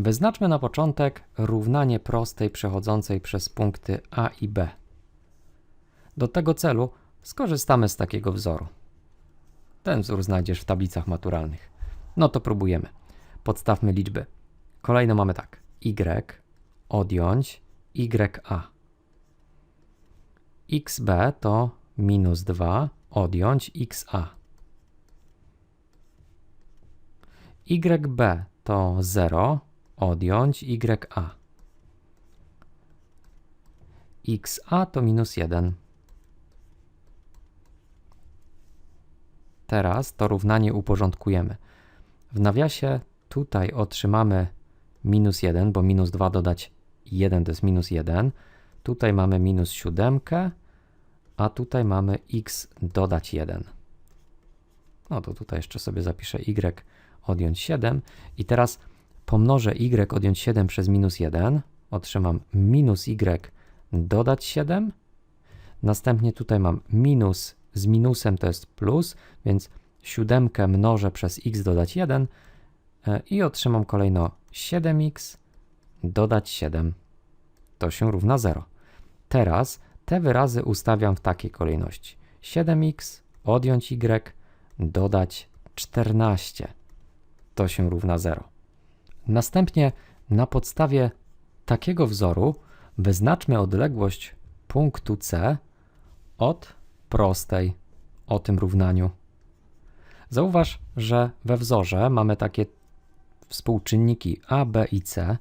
Wyznaczmy na początek równanie prostej przechodzącej przez punkty A i B. Do tego celu skorzystamy z takiego wzoru. Ten wzór znajdziesz w tablicach maturalnych. No to próbujemy. Podstawmy liczby. Kolejno mamy tak. y odjąć ya. xb to minus 2 odjąć xa. YB to 0 odjąć YA. XA to minus 1. Teraz to równanie uporządkujemy. W nawiasie tutaj otrzymamy minus 1, bo minus 2 dodać 1 to jest minus 1. Tutaj mamy minus 7, a tutaj mamy x dodać 1. No to tutaj jeszcze sobie zapiszę y odjąć 7 i teraz pomnożę y odjąć 7 przez minus 1, otrzymam minus y dodać 7, następnie tutaj mam minus z minusem to jest plus, więc 7 mnożę przez x dodać 1 e, i otrzymam kolejno 7x dodać 7. To się równa 0. Teraz te wyrazy ustawiam w takiej kolejności. 7x odjąć y dodać 14 to się równa 0. Następnie na podstawie takiego wzoru wyznaczmy odległość punktu C od prostej o tym równaniu. Zauważ, że we wzorze mamy takie współczynniki A, B i C.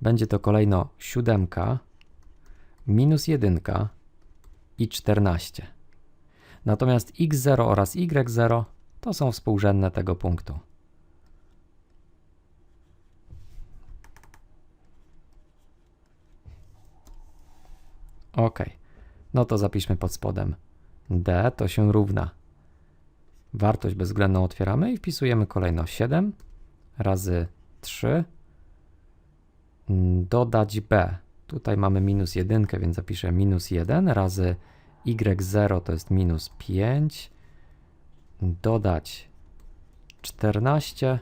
Będzie to kolejno 7, minus 1 i 14. Natomiast x0 oraz y0 to są współrzędne tego punktu. Ok, no to zapiszmy pod spodem. D to się równa. Wartość bezwzględną otwieramy i wpisujemy kolejno 7 razy 3 dodać b. Tutaj mamy minus 1, więc zapiszę minus 1 razy y0 to jest minus 5 dodać 14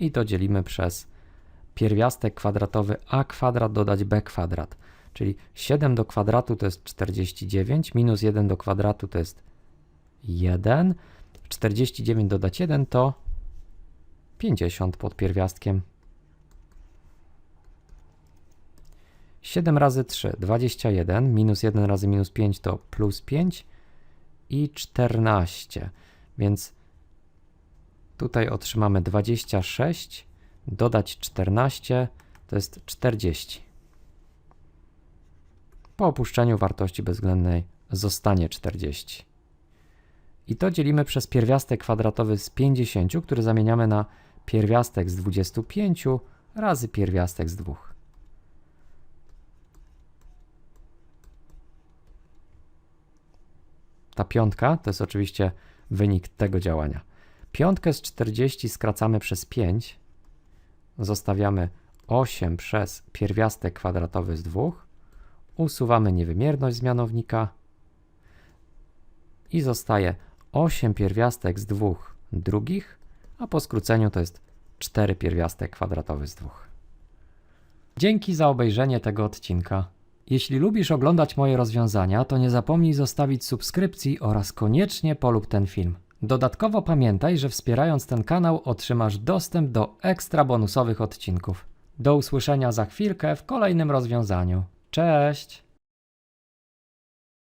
i to dzielimy przez pierwiastek kwadratowy a kwadrat dodać b kwadrat. Czyli 7 do kwadratu to jest 49, minus 1 do kwadratu to jest 1. 49 dodać 1 to 50 pod pierwiastkiem. 7 razy 3, 21, minus 1 razy minus 5 to plus 5 i 14, więc tutaj otrzymamy 26, dodać 14 to jest 40. Po opuszczeniu wartości bezwzględnej zostanie 40. I to dzielimy przez pierwiastek kwadratowy z 50, który zamieniamy na pierwiastek z 25 razy pierwiastek z 2. Ta piątka to jest oczywiście wynik tego działania. Piątkę z 40 skracamy przez 5. Zostawiamy 8 przez pierwiastek kwadratowy z 2. Usuwamy niewymierność z mianownika. I zostaje 8 pierwiastek z 2 drugich, a po skróceniu to jest 4 pierwiastek kwadratowy z 2. Dzięki za obejrzenie tego odcinka. Jeśli lubisz oglądać moje rozwiązania, to nie zapomnij zostawić subskrypcji oraz koniecznie polub ten film. Dodatkowo pamiętaj, że wspierając ten kanał otrzymasz dostęp do ekstra bonusowych odcinków. Do usłyszenia za chwilkę w kolejnym rozwiązaniu. Cześć!